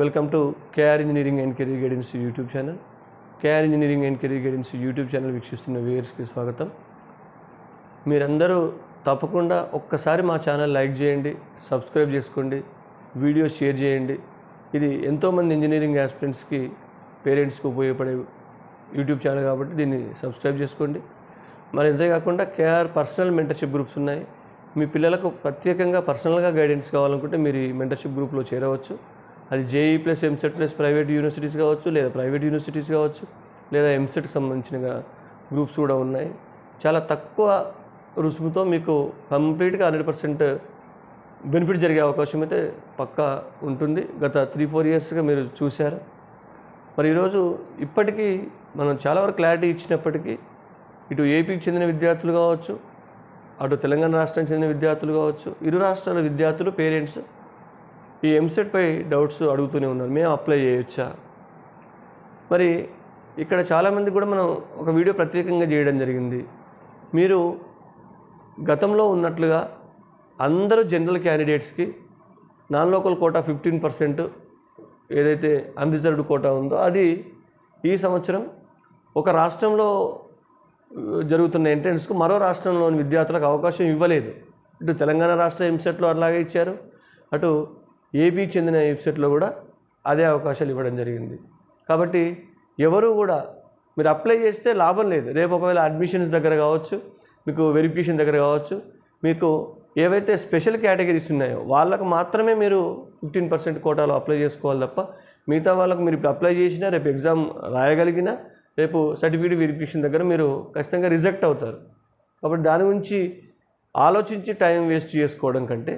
Welcome to KR engineering and career guidance YouTube channel KR engineering and career guidance YouTube channel వీక్షిస్తున్న వ్యూయర్స్కి స్వాగతం. మీరందరూ తప్పకుండా ఒక్కసారి మా ఛానల్ లైక్ చేయండి సబ్స్క్రైబ్ చేసుకోండి వీడియో షేర్ చేయండి. ఇది ఎంతోమంది ఇంజనీరింగ్ ఆస్పిరెంట్స్కి పేరెంట్స్కి ఉపయోగపడే యూట్యూబ్ ఛానల్ కాబట్టి దీన్ని సబ్స్క్రైబ్ చేసుకోండి. మరి అంతేకాకుండా కేఆర్ పర్సనల్ మెంటర్షిప్ గ్రూప్స్ ఉన్నాయి. మీ పిల్లలకు ప్రత్యేకంగా పర్సనల్గా గైడెన్స్ కావాలనుకుంటే మీరు ఈ మెంటర్షిప్ గ్రూప్లో చేరవచ్చు. అది JEE plus EAMCET plus private universities కావచ్చు లేదా ప్రైవేట్ యూనివర్సిటీస్ కావచ్చు లేదా ఎంసెట్కి సంబంధించిన గ్రూప్స్ కూడా ఉన్నాయి. చాలా తక్కువ రుసుముతో మీకు కంప్లీట్గా హండ్రెడ్ పర్సెంట్ బెనిఫిట్ జరిగే అవకాశం అయితే పక్కా ఉంటుంది. గత త్రీ ఫోర్ ఇయర్స్గా మీరు చూశారు. మరి ఈరోజు ఇప్పటికీ మనం చాలా వరకు క్లారిటీ ఇచ్చినప్పటికీ ఇటు ఏపీకి చెందిన విద్యార్థులు కావచ్చు అటు తెలంగాణ రాష్ట్రానికి చెందిన విద్యార్థులు కావచ్చు ఇరు రాష్ట్రాల విద్యార్థులు పేరెంట్స్ ఈ ఎంసెట్పై డౌట్స్ అడుగుతూనే ఉన్నారు. మేము అప్లై చేయొచ్చా? మరి ఇక్కడ చాలామంది కూడా మనం ఒక వీడియో ప్రత్యేకంగా చేయడం జరిగింది. మీరు గతంలో ఉన్నట్లుగా అందరూ జనరల్ క్యాండిడేట్స్కి non local quota fifteen percent ఏదైతే అన్రిజర్వ్డ్ కోటా ఉందో అది ఈ సంవత్సరం ఒక రాష్ట్రంలో జరుగుతున్న ఎంట్రన్స్కు మరో రాష్ట్రంలోని విద్యార్థులకు అవకాశం ఇవ్వలేదు. ఇటు తెలంగాణ రాష్ట్ర ఎంసెట్లో అలాగే ఇచ్చారు. అటు ఏపీకి చెందిన వెబ్సైట్లో కూడా అదే అవకాశాలు ఇవ్వడం జరిగింది. కాబట్టి ఎవరు కూడా మీరు అప్లై చేస్తే లాభం లేదు. రేపు ఒకవేళ అడ్మిషన్స్ దగ్గర కావచ్చు మీకు వెరిఫికేషన్ దగ్గర కావచ్చు మీకు ఏవైతే స్పెషల్ కేటగిరీస్ ఉన్నాయో వాళ్ళకు మాత్రమే మీరు ఫిఫ్టీన్ పర్సెంట్ కోటాలో అప్లై చేసుకోవాలి తప్ప మిగతా వాళ్ళకు మీరు ఇప్పుడు అప్లై చేసినా రేపు ఎగ్జామ్ రాయగలిగినా రేపు సర్టిఫికేట్ వెరిఫికేషన్ దగ్గర మీరు ఖచ్చితంగా రిజెక్ట్ అవుతారు. కాబట్టి దాని గురించి ఆలోచించి టైం వేస్ట్ చేసుకోవడం కంటే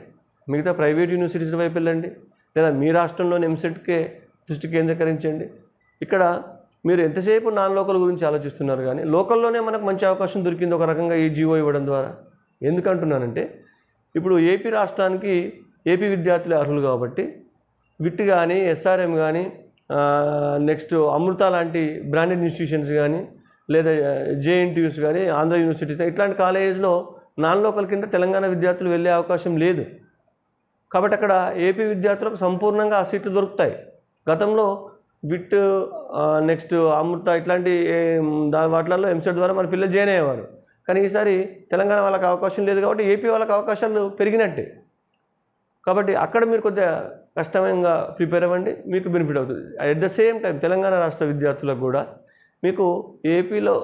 మిగతా ప్రైవేట్ యూనివర్సిటీస్ వైపు వెళ్ళండి లేదా మీ రాష్ట్రంలోని ఎంసెట్కే దృష్టి కేంద్రీకరించండి. ఇక్కడ మీరు ఎంతసేపు నాన్ లోకల్ గురించి ఆలోచిస్తున్నారు కానీ లోకల్లోనే మనకు మంచి అవకాశం దొరికింది ఒక రకంగా ఈ జీవో ఇవ్వడం ద్వారా. ఎందుకంటున్నానంటే ఇప్పుడు ఏపీ రాష్ట్రానికి ఏపీ విద్యార్థులు అర్హులు కాబట్టి విట్ కానీ ఎస్ఆర్ఎం కానీ నెక్స్ట్ అమృత లాంటి బ్రాండెడ్ ఇన్స్టిట్యూషన్స్ కానీ లేదా జేఎన్టీయూస్ కానీ ఆంధ్ర యూనివర్సిటీస్ ఇట్లాంటి కాలేజెస్లో నాన్ లోకల్ కింద తెలంగాణ విద్యార్థులు వెళ్ళే అవకాశం లేదు. కాబట్టి అక్కడ ఏపీ విద్యార్థులకు సంపూర్ణంగా ఆ సీట్లు దొరుకుతాయి. గతంలో విట్ నెక్స్ట్ అమృత ఇట్లాంటి దాని వాటిలలో ఎంసెట్ ద్వారా మన పిల్లలు జాయిన్ అయ్యేవారు. కానీ ఈసారి తెలంగాణ వాళ్ళకి అవకాశం లేదు కాబట్టి ఏపీ వాళ్ళకి అవకాశాలు పెరిగినట్టే. కాబట్టి అక్కడ మీరు కొద్దిగా కష్టంగా ప్రిపేర్ అవ్వండి మీకు బెనిఫిట్ అవుతుంది. At the same time Telangana రాష్ట్ర విద్యార్థులకు కూడా మీకు ఏపీలో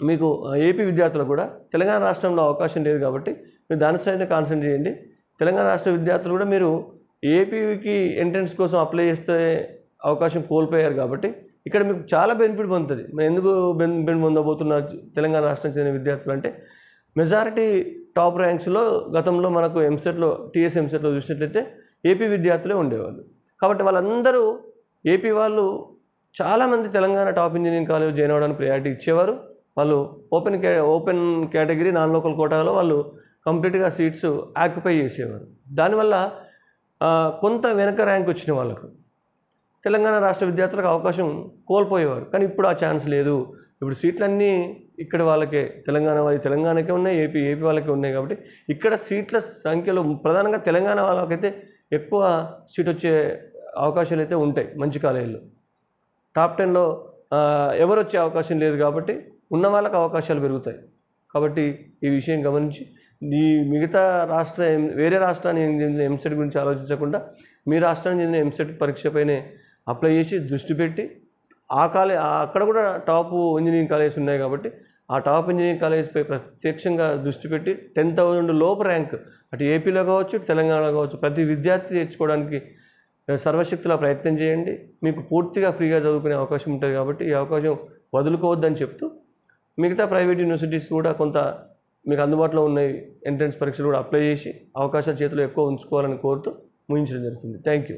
మీకు ఏపీ విద్యార్థులకు కూడా తెలంగాణ రాష్ట్రంలో అవకాశం లేదు కాబట్టి మీరు దాని సైడ్ కాన్సన్ట్రేట్ చేయండి. తెలంగాణ రాష్ట్ర విద్యార్థులు కూడా మీరు ఏపీకి ఎంట్రన్స్ కోసం అప్లై చేస్తే అవకాశం కోల్పోయారు కాబట్టి ఇక్కడ మీకు చాలా బెనిఫిట్ పొందుతుంది. మరి ఎందుకు బెనిఫిట్ పొందబోతున్నారు తెలంగాణ రాష్ట్రం చెందిన విద్యార్థులు అంటే మెజారిటీ టాప్ ర్యాంక్స్లో గతంలో మనకు ఎంసెట్లో టీఎస్ ఎంసెట్లో చూసినట్లయితే ఏపీ విద్యార్థులే ఉండేవాళ్ళు. కాబట్టి వాళ్ళందరూ ఏపీ వాళ్ళు చాలామంది Telangana top engineering college join అవ్వడానికి ప్రయారిటీ ఇచ్చేవారు. వాళ్ళు ఓపెన్ కే ఓపెన్ కేటగిరీ నాన్ లోకల్ కోటాలో వాళ్ళు కంప్లీట్గా సీట్స్ ఆక్యుపై చేసేవారు. దానివల్ల కొంత వెనక ర్యాంక్ వచ్చిన వాళ్ళకు. తెలంగాణ రాష్ట్ర విద్యార్థులకు అవకాశం కోల్పోయేవారు. కానీ ఇప్పుడు ఆ ఛాన్స్ లేదు. ఇప్పుడు సీట్లన్నీ ఇక్కడ వాళ్ళకే తెలంగాణ వాళ్ళకి తెలంగాణకే ఉన్నాయి ఏపీ ఏపీ వాళ్ళకే ఉన్నాయి కాబట్టి ఇక్కడ సీట్ల సంఖ్యలో ప్రధానంగా తెలంగాణ వాళ్ళకైతే ఎక్కువ సీట్ వచ్చే అవకాశాలు అయితే ఉంటాయి మంచి కాలేజీలో టాప్ టెన్లో ఎవరు వచ్చే అవకాశం లేదు కాబట్టి ఉన్న వాళ్ళకి అవకాశాలు పెరుగుతాయి. కాబట్టి ఈ విషయం గమనించి ఈ మిగతా రాష్ట్ర వేరే రాష్ట్రానికి చెందిన ఎంసెట్ గురించి ఆలోచించకుండా మీ రాష్ట్రానికి చెందిన ఎంసెట్ పరీక్షపైనే అప్లై చేసి దృష్టి పెట్టి ఆ కాలే అక్కడ కూడా టాప్ ఇంజనీరింగ్ కాలేజెస్ ఉన్నాయి కాబట్టి ఆ టాప్ ఇంజనీరింగ్ కాలేజ్పై ప్రత్యక్షంగా దృష్టి పెట్టి టెన్ థౌజండ్ లోపు ర్యాంక్ అటు ఏపీలో కావచ్చు తెలంగాణలో కావచ్చు ప్రతి విద్యార్థి తెచ్చుకోవడానికి సర్వశక్తుల ప్రయత్నం చేయండి. మీకు పూర్తిగా ఫ్రీగా చదువుకునే అవకాశం ఉంటుంది కాబట్టి ఈ అవకాశం వదులుకోవద్దని చెప్తూ మిగతా ప్రైవేట్ యూనివర్సిటీస్ కూడా కొంత మీకు అందుబాటులో ఉన్న ఎంట్రన్స్ పరీక్షలు కూడా అప్లై చేసి అవకాశాలు చేతిలో ఎక్కువ ఉంచుకోవాలని కోరుతూ ముగించడం జరుగుతుంది. Thank you.